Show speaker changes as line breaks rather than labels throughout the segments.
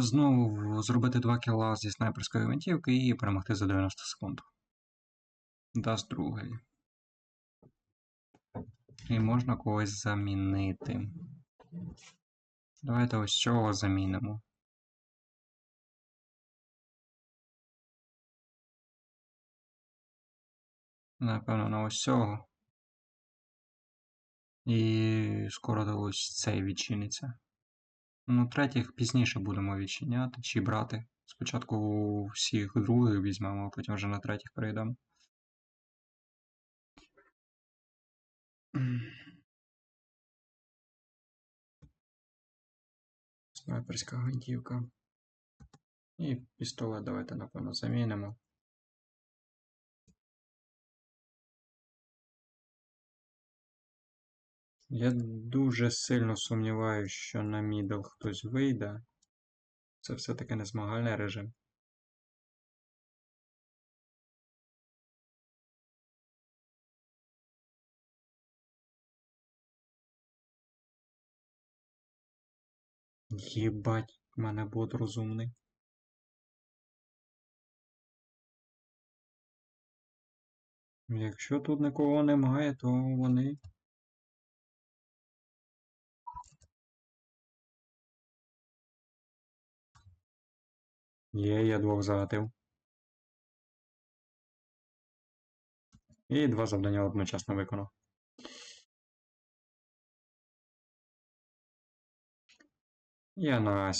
Знову зробити 2 кіла зі снайперської гвинтівки і перемогти за 90 секунд. Даст другий. І можна когось замінити. Давайте ось цього замінимо. Напевно, на ось цього. І скоро ось цей відчиниться. Ну, третіх пізніше будемо відчиняти чи брати. Спочатку всіх других візьмемо, а потім вже на третіх перейдемо. Снайперська гвинтівка. І пістолет давайте, напевно, замінимо. Я дуже сильно сумніваюся, що на мідл хтось вийде. Це все-таки не змагальний режим. Єбать, в мене бот розумний. Якщо тут нікого немає, то вони. Є, я двох загатив. І два завдання одночасно виконав. Я на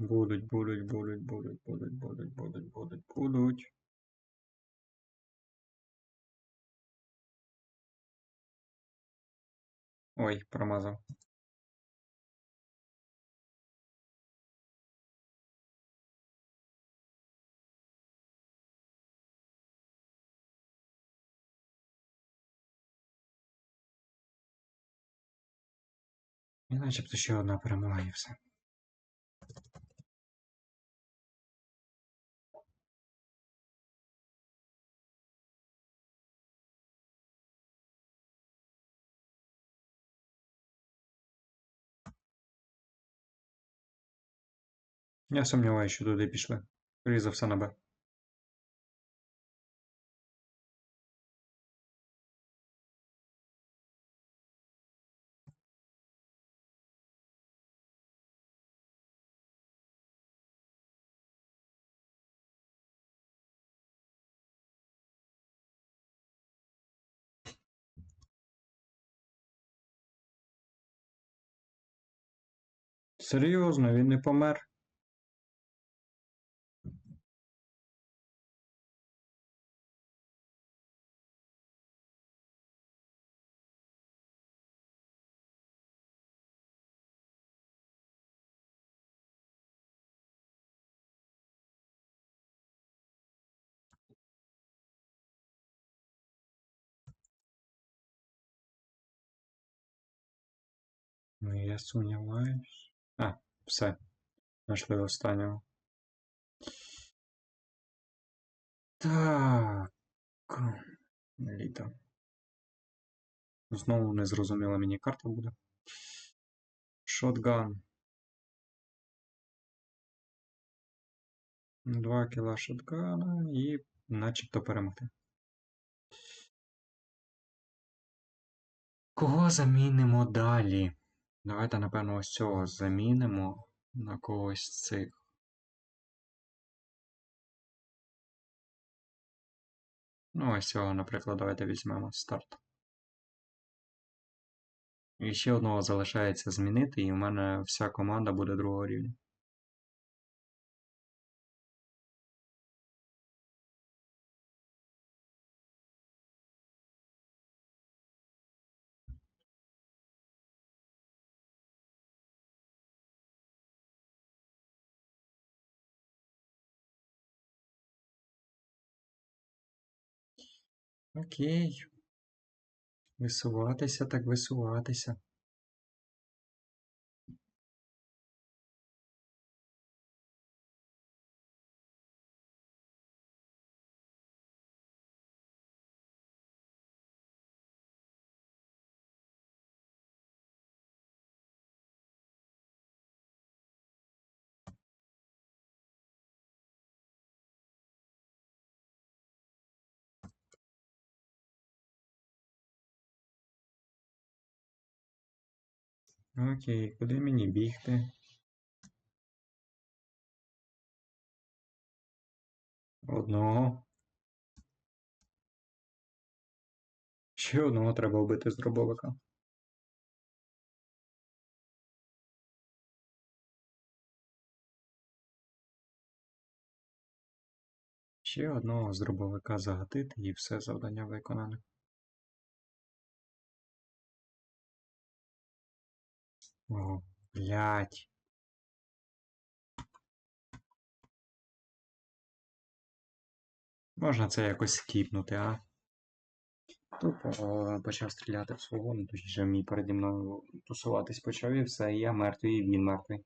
Будуть, будуть, будуть, будуть, будуть, будуть, будуть, будуть, будуть. Ой, промазав. І начебто ще одна перемога і все. Я сумніваюся, що туди пішли. Скоріше за все на Б. Серйозно, він не помер. Сумніваюсь. А, все. Знайшли останнього. Так. Літо. Знову незрозуміла мені карта буде. Шотган. Два кіла шотгана і начебто перемогти. Кого замінимо далі? Давайте, напевно, ось цього замінимо на когось з цих. Ну, ось цього, наприклад, давайте візьмемо старт. І ще одного залишається змінити, і в мене вся команда буде другого рівня. Окей. Висуватися, так висуватися. Окей, куди мені бігти? Одного. Ще одного треба вбити з дробовика. Ще одного з дробовика загатити і все завдання виконане. О, блядь. Можна це якось скіпнути, а? Тупо е, почав стріляти в свого, ну точніше мій переді мною тусуватись почав і все, і я мертвий, і він мертвий.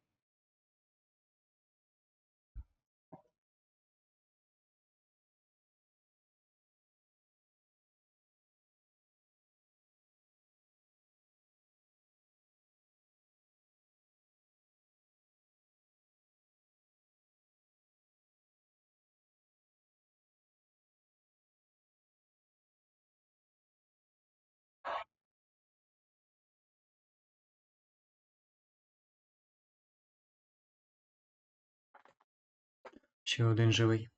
Ще один живий.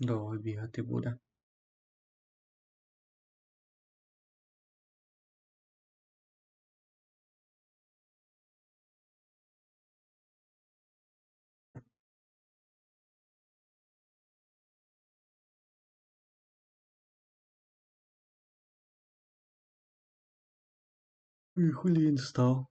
Довго бігати буде. І хулі він став.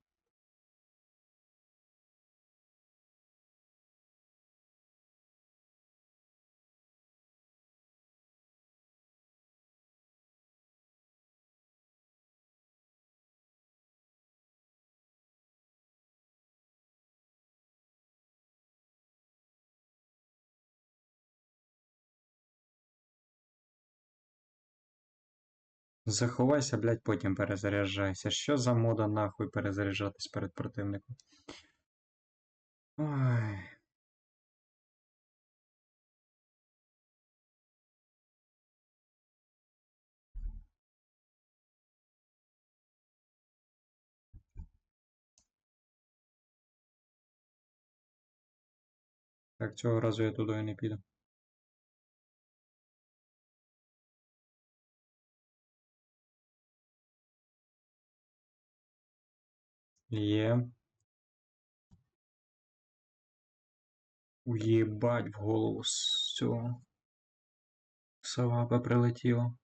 Заховайся, блядь, потім перезаряджайся. Що за мода нахуй перезаряджатись перед противником? Ой. Так, цього разу я туди не піду. Є. Уєбать в голову з цього. Салапа прилетіло.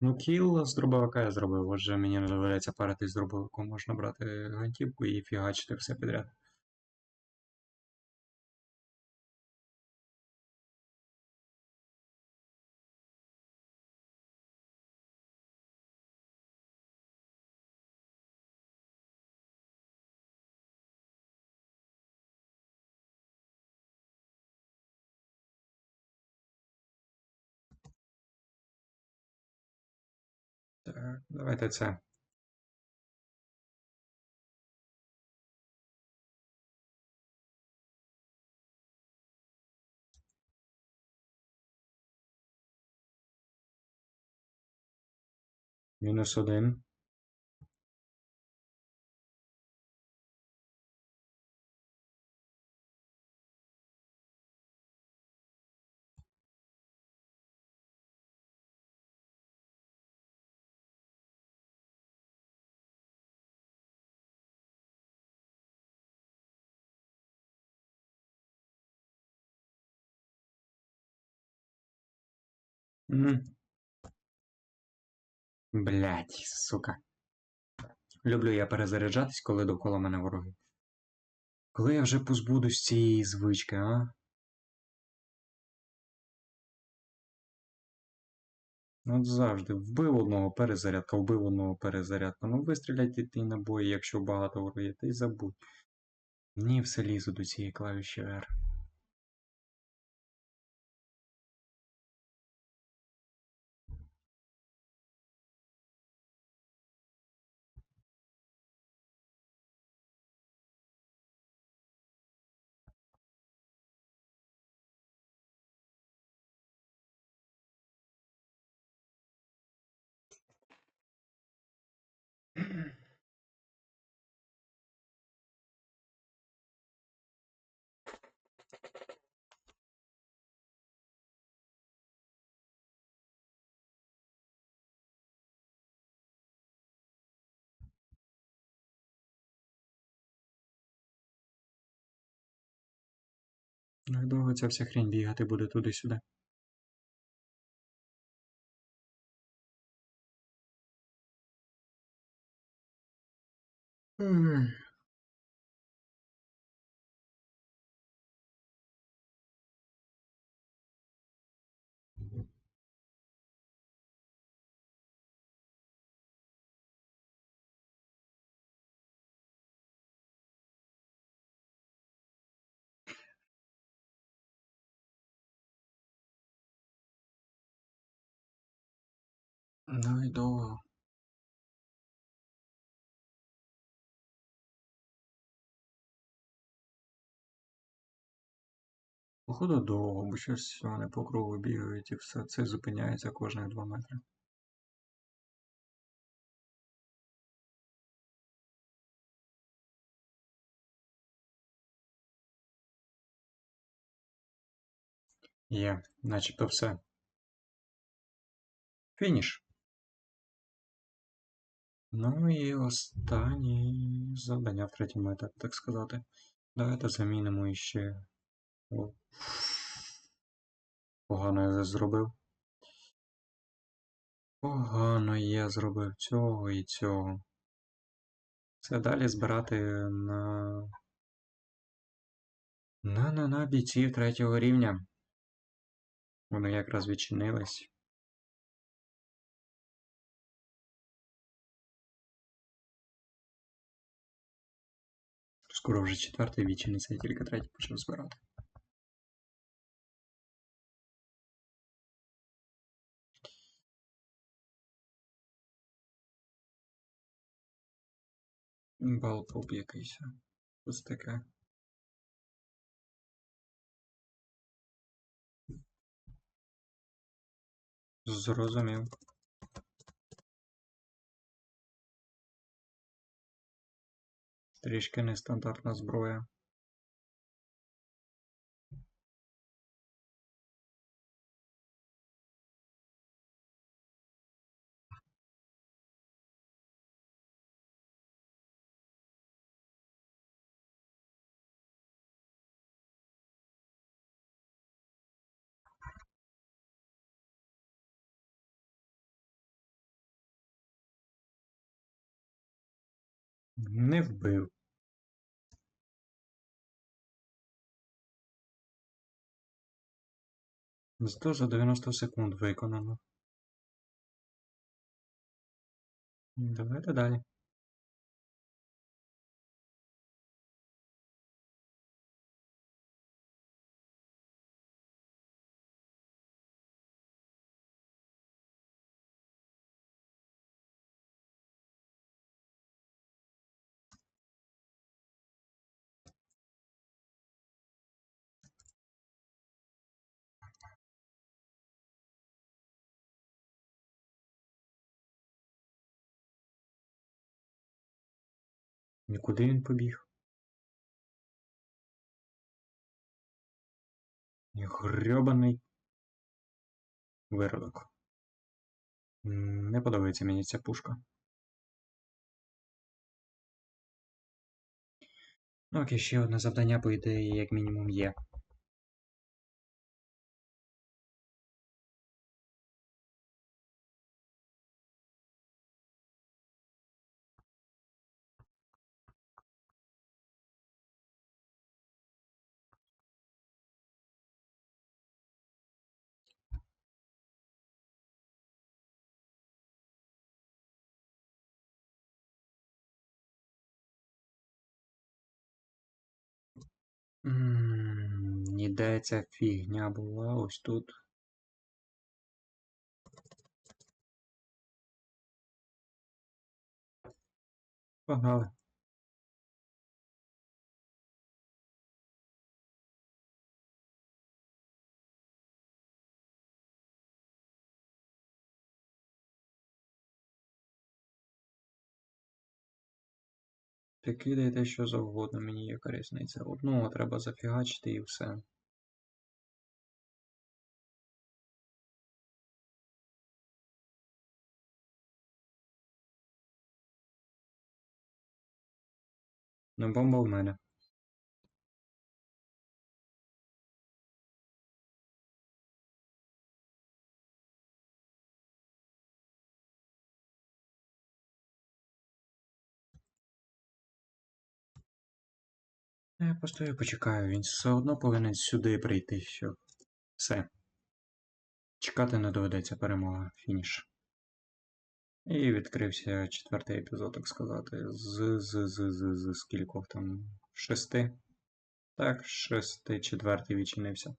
Ну, кіл з дробовика я зробив, отже мені не доведеться парити з дробовиком, можна брати гвинтівку і фігачити все підряд. Давайте це. Мінус 1. Блять, сука. Люблю я перезаряджатись, коли довкола мене вороги. Коли я вже позбудусь цієї звички, а? От завжди вбив одного перезарядка, вбив одного перезарядка. Ну вистріляйте ті набої, якщо багато ворогів, та й забудь. Ні, все лізу до цієї клавіші R. Ну довго ця вся хрінь бігати буде туди-сюди. М. Ну і довго. Походу довго, бо щось вони по кругу бігають і все це зупиняється кожних 2 метри. Є, начебто все. Фініш. Ну і останнє завдання в третьому етапі, так сказати. Давайте замінимо іще. О. Погано я зробив. Погано я зробив цього і цього. Це далі збирати на. На на на бійців третього рівня. Вони якраз відчинились. Скоро вже четвертий відчиниться, я тільки третій почав збирати. Балпоп якийсь. Ось таке. Зрозумів. Трішки нестандартна зброя. Не вбив. Зато за 90 секунд виконано. Давайте далі. Нікуди він побіг. Грьобаний виродок. Не подобається мені ця пушка. Ну окей, ще одне завдання, по ідеї, як мінімум, є. Ніде ця фігня була ось тут. Погнали. Ти кидайте що завгодно, мені яка різниця. Одного треба зафігачити і все. Ну, бомба в мене. Я постою, почекаю, він все одно повинен сюди прийти, що. Все. Чекати не доведеться перемога, фініш. І відкрився четвертий епізод, так сказати. З з з з з скількох там шести. Так, шести, четвертий відчинився.